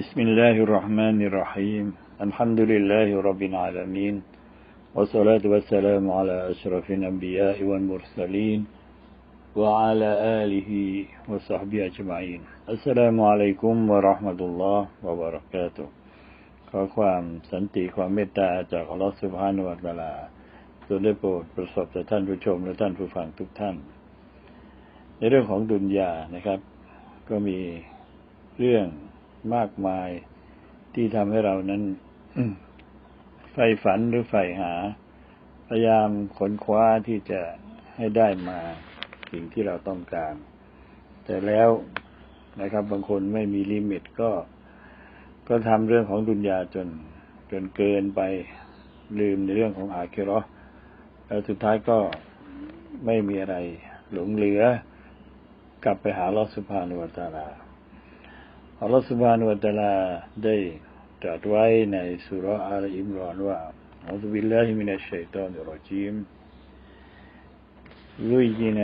بسم الله الرحمن الرحيم الحمد لله رب العالمين والصلاة والسلام على أشرف الأنبياء والمرسلين وعلى آله وصحبه أجمعين السلام عليكم ورحمة الله وبركاته ขอความสันติความเมตตาจากอัลลอฮฺสุบฮานุวะตะลาจงได้โปรดประสบต่อท่านผู้ชมและท่านผู้ฟังทุกท่าน ในเรื่องของดุนยานะครับ ก็มีเรื่อง มากมาย ที่ทำให้เรานั้นใฝ่ฝันหรือใฝ่หา พยายามขนคว้าที่จะให้ได้มาสิ่งที่เราต้องการ แต่แล้วนะครับ บางคนไม่มีลิมิตก็ ก็ทำเรื่องของดุนยาจน จนเกินไปลืมในเรื่องของอาเคิรแล้วสุดท้ายก็ไม่มีอะไรหลงเหลือกลับไปหาลอสุภานุวตาลาอัลลอฮฺสุบฮานุวะตาได้ตรัสไว้ในสุรอา الله سبحانه وتعالى دي تعطوائنا سورة آل إمران أعوذ بالله من الشيطان الرجيم زين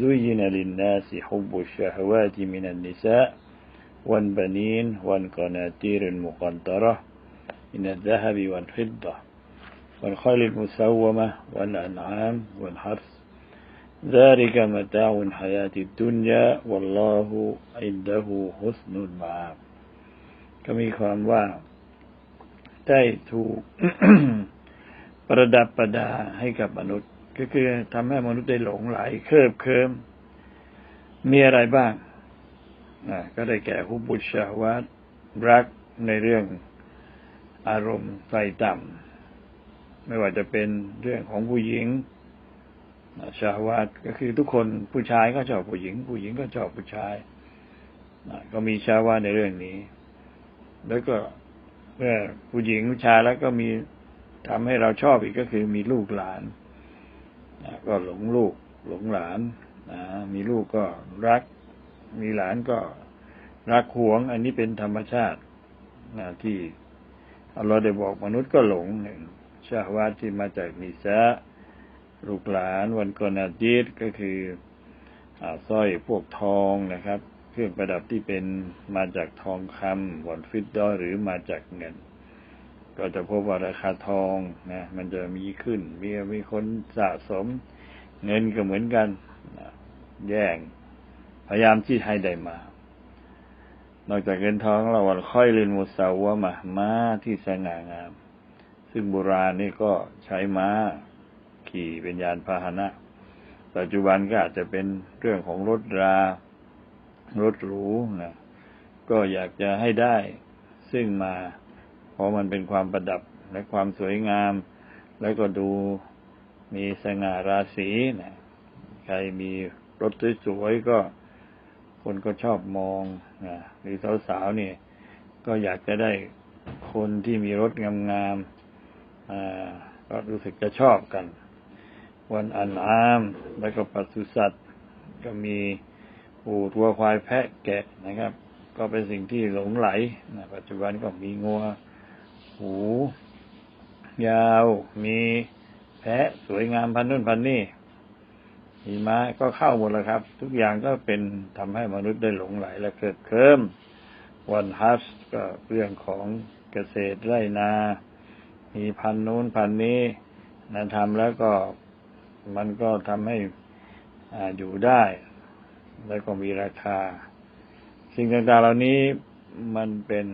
زين للناس حب الشهوات من النساء والبنين والقناطير المقنطرة من الذهب والفضة والخيل المسومة والأنعام والحرث ذلك متاع الحياة الدنيا والله عنده حسن المآب ก็มีความว่าได้ถูก ประดับประดาให้กับมนุษย์ ก็คือทำให้มนุษย์ได้หลงไหลเคลิบเคลิมมีอะไรบ้างก็ได้แก่หุบุชาวัตรักในเรื่องอารมณ์ไฟต่ำไม่ว่าจะเป็นเรื่องของผู้หญิง ชาวาตก็คือทุกคนผู้ชายก็ชอบผู้หญิง ผู้หญิงก็ชอบผู้ชายก็มีชาวาในเรื่องนี้ แล้วก็เมื่อผู้หญิงผู้ชายแล้วก็มีทำให้เราชอบอีกก็คือมีลูกหลานก็หลงลูกหลงหลานมีลูกก็รัก มีหลานก็รักหวง อันนี้เป็นธรรมชาติที่เราได้บอกมนุษย์ก็หลงชาวาที่มาจากนิสะ ลูกหลานวันกอนาดีดก็คือสร้อยพวกทองนะครับ เครื่องประดับที่เป็นมาจากทองคำวันฟิตดอหรือมาจากเงิน ก็จะพบว่าราคาทองนะมันจะมีขึ้น มีมีคนสะสมเงินก็เหมือนกันแย่ง พยายามที่ให้ได้มา นอกจากเงินทองเราวันค่อยเรียนมุสาวะมาม้าที่สง่างาม ซึ่งโบราณนี่ก็ใช้ม้า ขี่เป็นยานพาหนะ ปัจจุบันก็อาจจะเป็นเรื่องของรถรารถหรูนะก็อยากจะให้ได้ซึ่งมา เพราะมันเป็นความประดับและความสวยงาม แล้วก็ดูมีสง่าราศีนะใครมีรถสวยๆก็คนก็ชอบมองนะหรือสาวๆเนี่ยก็อยากจะได้คนที่มีรถงามๆก็รู้สึกจะชอบกัน วันอันอามแล้วก็ปศุสัตว์ ก็มีอูทัวควายแพะแกะนะครับ ก็เป็นสิ่งที่หลงไหลนะปัจจุบันก็มีงัวหู ยาว มีแพะสวยงามพันนู่นพันนี่มีม้ก็เข้าหมดแล้วครับ ทุกอย่างก็เป็นทำให้มนุษย์ได้หลงไหลและเกิดเคลิมวันฮัสก็เรื่องของเกษตรไร่นา มีพันนู้นพันนี้นะทำแล้วก็ มันก็ทำให้อยู่ได้ แล้วก็มีราคา สิ่งต่างๆเหล่านี้มันเป็น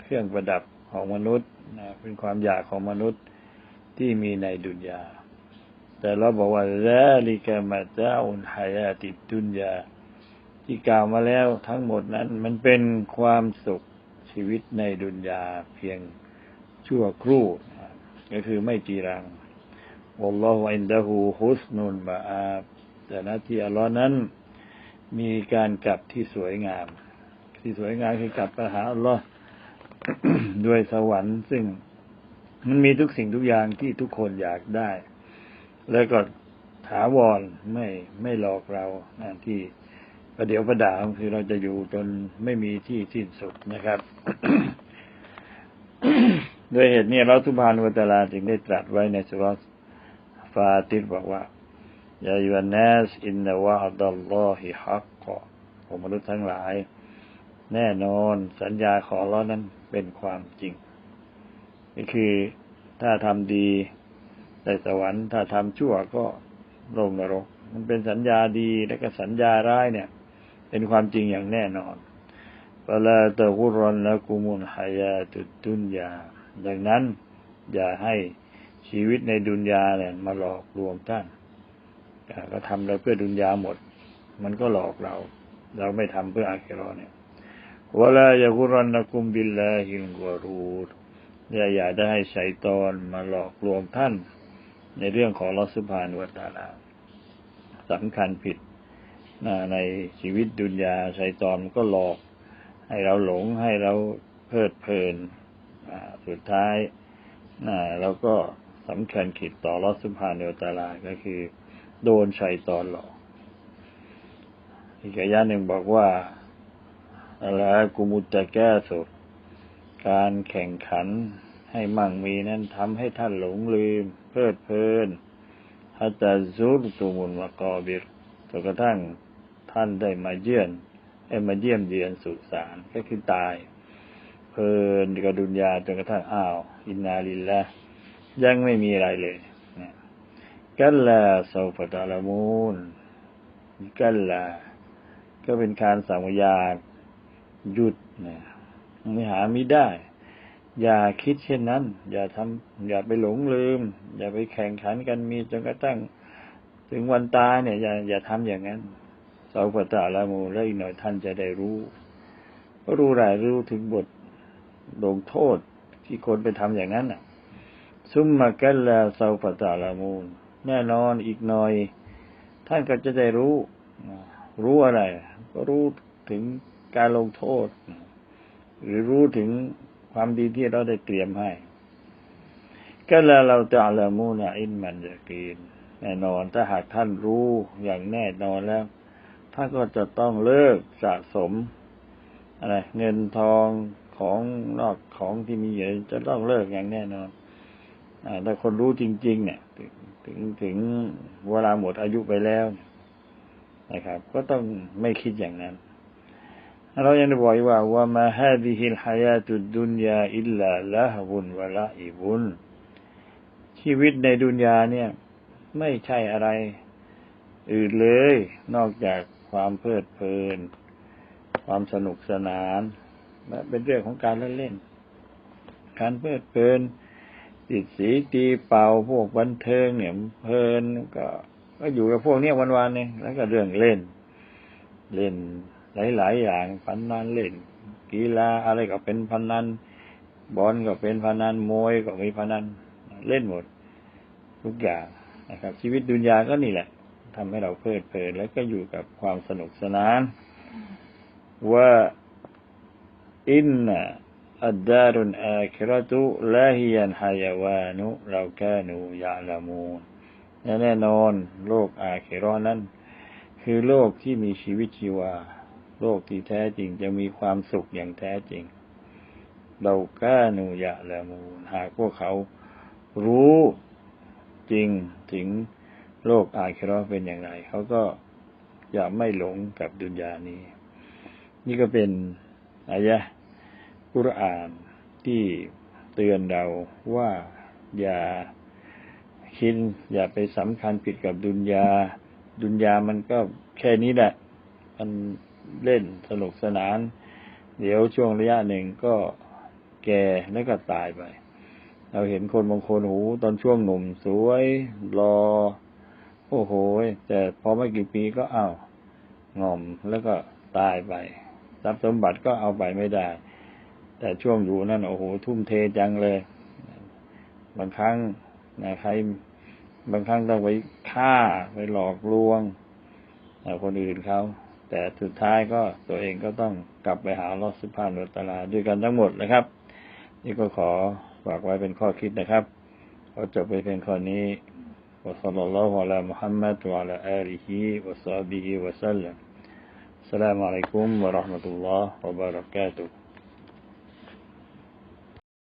เครื่องประดับของมนุษย์นะเป็นความอยากของมนุษย์ที่มีในดุนยา แต่เราบอกว่าแลลิกามาเจ้าอุนหายาติดุนยา ที่กล่าวมาแล้วทั้งหมดนั้น มันเป็นความสุขชีวิตในดุนยาเพียงชั่วครู่ ก็คือไม่จีรัง วัลลอฮฺอินดะฮูฮุสนุนบาอาบแต่หน้าที่อัลลอฮ์นั้น มีการกลับที่สวยงาม ที่สวยงามคือกลับไปหาอัลลอฮ์ด้วยสวรรค์ ซึ่งมันมีทุกสิ่งทุกอย่างที่ทุกคนอยากได้ แล้วก็ถาวรไม่ไม่หลอกเราที่ประเดี๋ยวประดาคือเราจะอยู่จนไม่มีที่สิ้นสุดนะครับด้วยเหตุนี้เราทุบานวัตลาจึงได้ตรัสไว้ในสุร ฟาติรบอกว่ายายุนนัสอินนาวะดัลลอฮิฮักกอผมมนุษย์ทั้งหลาย แน่นอนสัญญาของเรานั้นเป็นความจริงนี่คือถ้าทำดีได้สวรรค์ถ้าทำชั่วก็ลงนรก มันเป็นสัญญาดีและก็สัญญาร้ายเนี่ย เป็นความจริงอย่างแน่นอนฟลาตะกุรอนละกุมุลฮายาตุดุนยาดังนั้น อย่าให้ ชีวิตในดุนยาเนี่ยมาหลอกลวงท่านก็ทำเราเพื่อดุนยาหมด มันก็หลอกเรา เราไม่ทำเพื่ออาคิรอเนี่ยวลายะกุรอนละกุมบิลลาฮิลกวรูดอย่าอย่าได้ให้ชัยตอนมาหลอกลวงท่าน ในเรื่องของลอสุภานวัตาลาสำคัญผิดในชีวิตดุนยาชัยตอนก็หลอก ให้เราหลงให้เราเพลิดเพลินสุดท้ายเราก็ สำคัญขิดต่อลอสุภาเนวตาลาก็คือ โดนชัยตอนหลอกอีกอย่างหนึ่งบอกว่าอะไรกุมุตตะแก้สุดการแข่งขันให้มั่งมีนั้นทำให้ท่านหลงลืม เพลิดเพลินฮัตตาซูรตุมุลมากอบิรจนกระทั่งท่านได้มาเยี่ยนไอ้มาเยี่ยมเยือนสุสานก็คือตาย เพลินกระดุนยาจนกระทั่งอ้าว อินนาลิลละ ยังไม่มีอะไรเลยกันลาโซฟตาลามูนกันลา ก็เป็นการสังยาหยุดนะไม่หาไม่ได้ อย่าคิดเช่นนั้น อย่าทำอย่าไปหลงลืม อย่าไปแข่งขันกันมีจนกระทั่ง ถึงวันตายเนี่ย อย่าอย่าทำอย่างนั้นสาวตาละมูแล้วอีกหน่อยท่านจะได้รู้รู้รายรู้ถึงบทลงโทษที่คนไปทำอย่างนั้นอะ ซุมมากันลาสาวปตาละมูลแน่นอนอีกหน่อย ท่านก็จะได้รู้ รู้อะไร ก็รู้ถึงการลงโทษ หรือรู้ถึงความดีที่เราได้เตรียมให้ก็แล้วเราจะละมูนะอินมันจะกินแน่นอนถ้าหากท่านรู้อย่างแน่นอนแล้วท่านก็จะต้องเลิกสะสม อะไร เงินทองของนอกของที่มีอยู่จะต้องเลิกอย่างแน่นอน ถ้าคนรู้จริง ๆ เนี่ยถึงถึงเวลาหมดอายุไปแล้วนะครับ ก็ต้องไม่คิดอย่างนั้น เรายังได้บอกว่าว่ามาฮาดิฮิลฮายาตุดุนยาอิลลาละฮวุนวะละอิบุนชีวิตในดุนยาเนี่ย ไม่ใช่อะไร อื่นเลย นอกจากความเพลิดเพลิน ความสนุกสนานและเป็นเรื่องของการเล่นเล่นการเพลิดเพลิน ติดสีตีเป่าพวกบันเทิงเนี่ยเพลินก็ก็อยู่กับพวกเนี้ยวันๆเนี่ยแล้วก็เรื่องเล่น เล่นหลายๆอย่างพันนันเล่นกีฬาอะไรก็เป็นพันนันบอลก็เป็นพันนันมวยก็มีพันนันเล่นหมด ทุกอย่างนะครับ ชีวิตดุนยาก็นี่แหละทำให้เราเพลิดเพลินแล้วก็อยู่กับความสนุกสนาน ว่าอินนะ อัดดารุนอาคิรตุลาฮิยันฮายาวานุเราแค่นูยาลามูนแน่นอนโลกอาคิรอนั้น คือโลกที่มีชีวิตชีวา โลกที่แท้จริงจะมีความสุขอย่างแท้จริง เราก้านูยะละมูหากพวกเขารู้จริงถึงโลกอาคิรอเป็นอย่างไร เขาก็จะไม่หลงกับดุนยานี้ นี่ก็เป็นอายะ กุรอานที่เตือนเราว่าอย่าคิดอย่าไปสำคัญผิดกับดุนยา ดุนยามันก็แค่นี้แหละ มันเล่นสนุกสนาน เดี๋ยวช่วงระยะหนึ่งก็แก่แล้วก็ตายไป เราเห็นคนบางคนหูตอนช่วงหนุ่มสวยรอ โอ้โห แต่พอไม่กี่ปีก็อ้าวงอมแล้วก็ตายไปทรัพย์สมบัติก็เอาไปไม่ได้ แต่ช่วงอยู่นั่นโอ้โหทุ่มเทจังเลย บางครั้งนะใครบางครั้งต้องไปฆ่าไปหลอกลวงคนอื่นเขาแต่สุดท้ายก็ตัวเองก็ต้องกลับไปหาลอสุภาพนวตลาด้วยกันทั้งหมดนะครับ นี่ก็ขอฝากไว้เป็นข้อคิดนะครับขอจบไปเพียงข้อนี้วะสัลลัลลอฮุอะลามุฮัมมัดวะอะลาอาลิฮิวะซาบิฮิวะซัลลัมสลามอะลัยกุมวะราะห์มะตุลลอฮ์วะบารักาตุฮ์